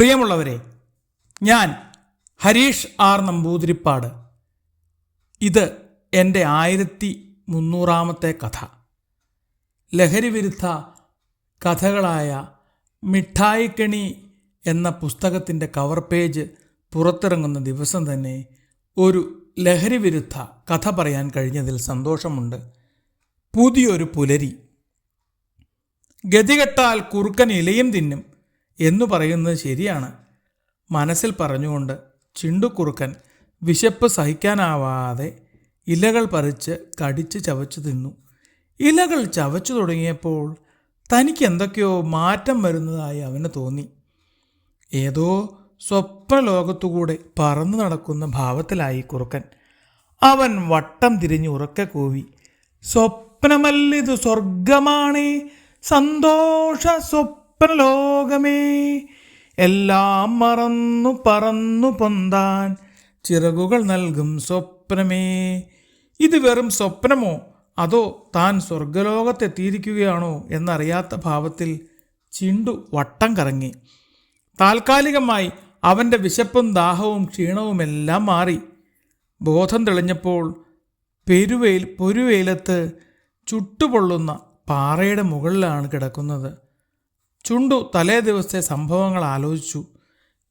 പ്രിയമുള്ളവരെ ഞാൻ ഹരീഷ് ആർ നമ്പൂതിരിപ്പാട്. ഇത് എന്റെ ആയിരത്തി മുന്നൂറാമത്തെ കഥ. ലഹരി വിരുദ്ധ കഥകളായ മിഠായിക്കണി എന്ന പുസ്തകത്തിന്റെ കവർ പേജ് പുറത്തിറങ്ങുന്ന ദിവസം തന്നെ ഒരു ലഹരി വിരുദ്ധ കഥ പറയാൻ കഴിഞ്ഞതിൽ സന്തോഷമുണ്ട്. പുതിയൊരു പുലരി. ഗതികെട്ടാൽ കുറുക്കൻ ഇലയും തിന്നും. എന്നു പറയുന്നത് ശരിയാണ്. മനസ്സിൽ പറഞ്ഞുകൊണ്ട് ചിണ്ടുക്കുറുക്കൻ വിശപ്പ് സഹിക്കാനാവാതെ ഇലകൾ പറിച്ച് കടിച്ച് ചവച്ചു തിന്നു. ഇലകൾ ചവച്ചു തുടങ്ങിയപ്പോൾ തനിക്ക് എന്തൊക്കെയോ മാറ്റം വരുന്നതായി അവന് തോന്നി. ഏതോ സ്വപ്നലോകത്തുകൂടെ പറന്നു നടക്കുന്ന ഭാവത്തിലായി കുറുക്കൻ. അവൻ വട്ടം തിരിഞ്ഞ് ഉറക്കെ കൂവി സ്വപ്നമല്ലിത് സ്വർഗമാണേ സന്തോഷ സ്വപ്നലോകമേ എല്ലാം മറന്നു പറന്നു പൊന്താൻ ചിറകുകൾ നൽകും സ്വപ്നമേ. ഇത് വെറും സ്വപ്നമോ? അതോ താൻ സ്വർഗലോകത്തെത്തിയിരിക്കുകയാണോ എന്നറിയാത്ത ഭാവത്തിൽ ചിണ്ടു വട്ടം കറങ്ങി. താൽക്കാലികമായി അവന്റെ വിശപ്പും ദാഹവും ക്ഷീണവുമെല്ലാം മാറി. ബോധം തെളിഞ്ഞപ്പോൾ പെരുവേൽ പൊരുവേലത്ത് ചുട്ടുപൊള്ളുന്ന പാറയുടെ മുകളിലാണ് കിടക്കുന്നത്. ചുണ്ടു തലേ ദിവസത്തെ സംഭവങ്ങൾ ആലോചിച്ചു.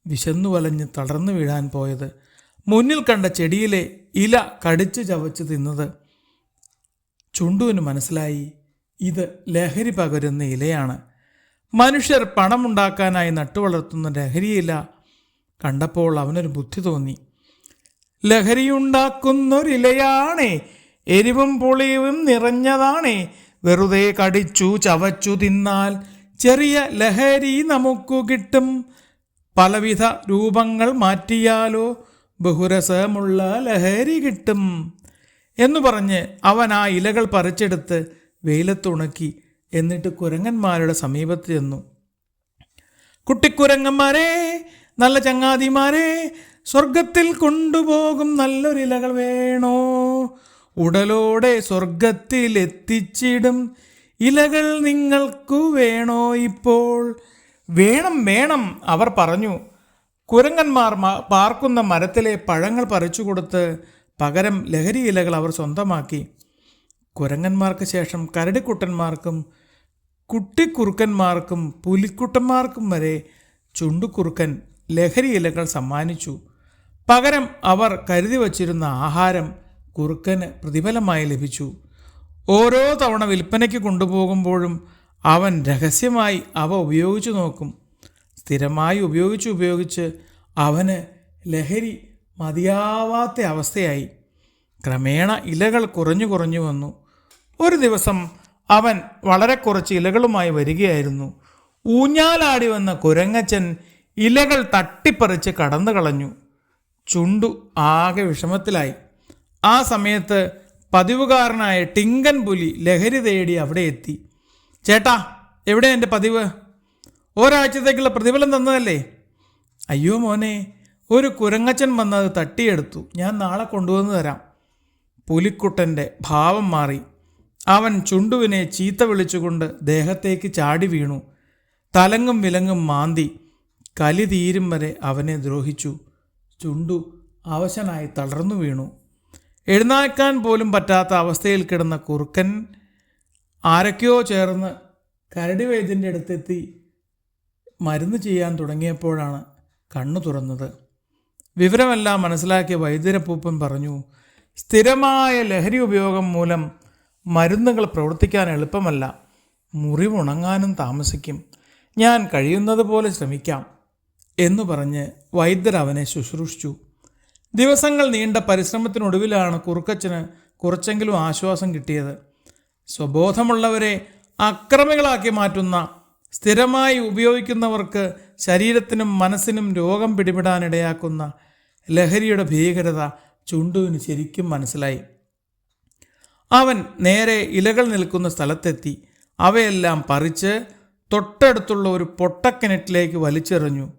വിശന്നു വലഞ്ഞ് തളർന്നു വീഴാൻ പോയത്. മുന്നിൽ കണ്ട ചെടിയിലെ ഇല കടിച്ചു ചവച്ച് തിന്നത്. ചുണ്ടുവിന് മനസ്സിലായി ഇത് ലഹരി പകരുന്ന ഇലയാണ്. മനുഷ്യർ പണമുണ്ടാക്കാനായി നട്ടുവളർത്തുന്ന ഇല കണ്ടപ്പോൾ അവനൊരു ബുദ്ധി തോന്നി. ലഹരിയുണ്ടാക്കുന്നൊരിലയാണേ എരിവും പുളിയും നിറഞ്ഞതാണേ. വെറുതെ കടിച്ചു ചവച്ചു തിന്നാൽ ചെറിയ ലഹരി നമുക്കു കിട്ടും. പലവിധ രൂപങ്ങൾ മാറ്റിയാലോ ബഹുരസമുള്ള ലഹരി കിട്ടും. എന്നു പറഞ്ഞ് അവൻ ആ ഇലകൾ പറിച്ചെടുത്ത് വെയിലത്തുണക്കി എന്നിട്ട് കുരങ്ങന്മാരുടെ സമീപത്ത് ചെന്നു. കുട്ടിക്കുരങ്ങന്മാരെ നല്ല ചങ്ങാതിമാരെ സ്വർഗത്തിൽ കൊണ്ടുപോകും നല്ലൊരിലകൾ വേണോ? ഉടലോടെ സ്വർഗത്തിൽ എത്തിച്ചിടും ഇലകൾ നിങ്ങൾക്കു വേണോ ഇപ്പോൾ? വേണം വേണം അവർ പറഞ്ഞു. കുരങ്ങന്മാർ പാർക്കുന്ന മരത്തിലെ പഴങ്ങൾ പറിച്ചു കൊടുത്ത് പകരം ലഹരി ഇലകൾ അവർ സ്വന്തമാക്കി. കുരങ്ങന്മാർക്ക് ശേഷം കരടിക്കുട്ടന്മാർക്കും കുട്ടിക്കുറുക്കന്മാർക്കും പുലിക്കുട്ടന്മാർക്കും വരെ ചുണ്ടുകുറുക്കൻ ലഹരി ഇലകൾ സമ്മാനിച്ചു. പകരം അവർ കരുതി വച്ചിരുന്ന ആഹാരം കുറുക്കന് പ്രതിഫലമായി ലഭിച്ചു. ഓരോ തവണ വിൽപ്പനയ്ക്ക് കൊണ്ടുപോകുമ്പോഴും അവൻ രഹസ്യമായി അവ ഉപയോഗിച്ചു നോക്കും. സ്ഥിരമായി ഉപയോഗിച്ച് ഉപയോഗിച്ച് അവന് ലഹരി മതിയാവാത്ത അവസ്ഥയായി. ക്രമേണ ഇലകൾ കുറഞ്ഞു കുറഞ്ഞു വന്നു. ഒരു ദിവസം അവൻ വളരെ കുറച്ച് ഇലകളുമായി വരികയായിരുന്നു. ഊഞ്ഞാലാടി വന്ന കുരങ്ങച്ചൻ ഇലകൾ തട്ടിപ്പറിച്ച് കടന്നു കളഞ്ഞു ചുണ്ടു ആകെ വിഷമത്തിലായി. ആ സമയത്ത് പതിവുകാരനായ ടിങ്കൻ പുലി ലഹരി തേടി അവിടെ എത്തി. ചേട്ടാ എവിടെ എന്റെ പതിവ്? ഒരാഴ്ചത്തേക്കുള്ള പ്രതിഫലം തന്നതല്ലേ? അയ്യോ മോനെ ഒരു കുരങ്ങച്ചൻ വന്നത് തട്ടിയെടുത്തു. ഞാൻ നാളെ കൊണ്ടുവന്ന് തരാം. പുലിക്കുട്ടന്റെ ഭാവം മാറി. അവൻ ചുണ്ടുവിനെ ചീത്ത വിളിച്ചുകൊണ്ട് ദേഹത്തേക്ക് ചാടി വീണു. തലങ്ങും വിലങ്ങും മാന്തി കലി തീരും വരെ അവനെ ദ്രോഹിച്ചു. ചുണ്ടു അവശനായി തളർന്നു വീണു. എഴുന്നേൽക്കാൻ പോലും പറ്റാത്ത അവസ്ഥയിൽ കിടന്ന കുറുക്കൻ ആരൊക്കെയോ ചേർന്ന് കരടി വൈദ്യന്റെ അടുത്തെത്തി മരുന്ന് ചെയ്യാൻ തുടങ്ങിയപ്പോഴാണ് കണ്ണു തുറന്നത്. വിവരമെല്ലാം മനസ്സിലാക്കിയ വൈദ്യരപ്പൂപ്പൻ പറഞ്ഞു സ്ഥിരമായ ലഹരി ഉപയോഗം മൂലം മരുന്നുകൾ പ്രവർത്തിക്കാൻ എളുപ്പമല്ല. മുറിവുണങ്ങാനും താമസിക്കും. ഞാൻ കഴിയുന്നത് പോലെ ശ്രമിക്കാം എന്നു പറഞ്ഞ് വൈദ്യർ അവനെ ശുശ്രൂഷിച്ചു. ദിവസങ്ങൾ നീണ്ട പരിശ്രമത്തിനൊടുവിലാണ് കുറുക്കച്ചന് കുറച്ചെങ്കിലും ആശ്വാസം കിട്ടിയത്. സ്വബോധമുള്ളവരെ അക്രമികളാക്കി മാറ്റുന്ന സ്ഥിരമായി ഉപയോഗിക്കുന്നവർക്ക് ശരീരത്തിനും മനസ്സിനും രോഗം പിടിപെടാനിടയാക്കുന്ന ലഹരിയുടെ ഭീകരത ചുണ്ടുവിന് ശരിക്കും മനസ്സിലായി. അവൻ നേരെ ഇലകൾ നിൽക്കുന്ന സ്ഥലത്തെത്തി. അവയെല്ലാം പറിച്ച് തൊട്ടടുത്തുള്ള ഒരു പൊട്ടക്കിണറ്റിലേക്ക് വലിച്ചെറിഞ്ഞു.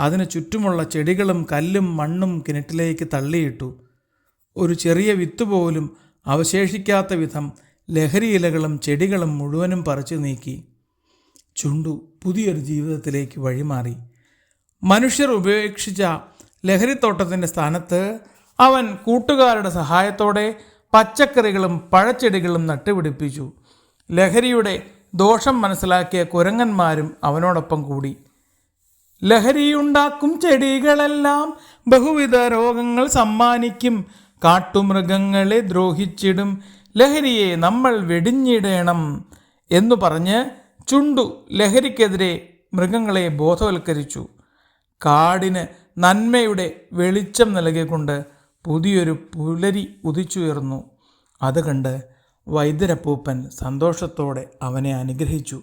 അതിന് ചുറ്റുമുള്ള ചെടികളും കല്ലും മണ്ണും കിണറ്റിലേക്ക് തള്ളിയിട്ടു. ഒരു ചെറിയ വിത്ത് പോലും അവശേഷിക്കാത്ത വിധം ലഹരി ഇലകളും ചെടികളും മുഴുവനും പറിച്ചു നീക്കി. ചുണ്ടു പുതിയൊരു ജീവിതത്തിലേക്ക് വഴിമാറി. മനുഷ്യർ ഉപേക്ഷിച്ച ലഹരിത്തോട്ടത്തിന്റെ സ്ഥാനത്ത് അവൻ കൂട്ടുകാരുടെ സഹായത്തോടെ പച്ചക്കറികളും പഴച്ചെടികളും നട്ടുപിടിപ്പിച്ചു. ലഹരിയുടെ ദോഷം മനസ്സിലാക്കിയ കുരങ്ങന്മാരും അവനോടൊപ്പം കൂടി. ലഹരിയുണ്ടാക്കും ചെടികളെല്ലാം ബഹുവിധ രോഗങ്ങൾ സമ്മാനിക്കും. കാട്ടുമൃഗങ്ങളെ ദ്രോഹിച്ചിടും. ലഹരിയെ നമ്മൾ വെടിഞ്ഞിടേണം എന്ന് പറഞ്ഞ് ചുണ്ടു ലഹരിക്കെതിരെ മൃഗങ്ങളെ ബോധവൽക്കരിച്ചു. കാടിന് നന്മയുടെ വെളിച്ചം നൽകിക്കൊണ്ട് പുതിയൊരു പുലരി ഉദിച്ചുയർന്നു. അത് കണ്ട് വൈദ്യരപ്പൂപ്പൻ സന്തോഷത്തോടെ അവനെ അനുഗ്രഹിച്ചു.